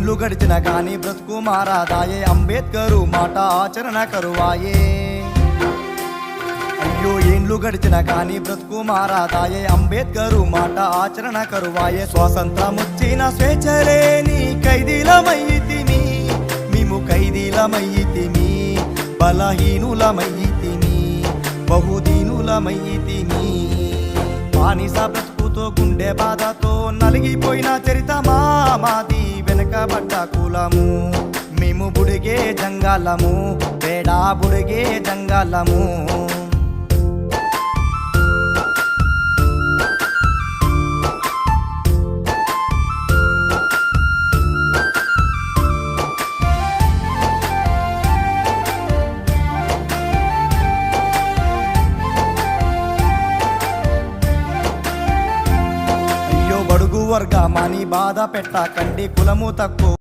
ఇండ్లు గడిచిన కానీ బ్రతుకు మారాదాయే. అంబేద్కరు మాట ఆచరణ కరువాయే. అయ్యో ఏండ్లు గడిచిన కానీ బ్రతుకు మారాదాయే. అంబేద్కరు మాట ఆచరణ కరువాయే. స్వాతంత్రముచ్చిన స్వేచ్ఛలేని ఖైదీలమయ్యితిమి మేము ఖైదీలమయ్యితిమి బలహీనులమయ్యితిమి బహుదీనులమయ్యితిమి బానిస బ్రతుకుతో గుండె బాధతో నలిగిపోయిన చరితమా మాది? పడ్డ కులము. మేము బుడిగే జంగాలము వేడా బుడిగే జంగాలము. బడుగు వర్గ వర్గమని బాధ పెట్టకండి కులము తక్కువ.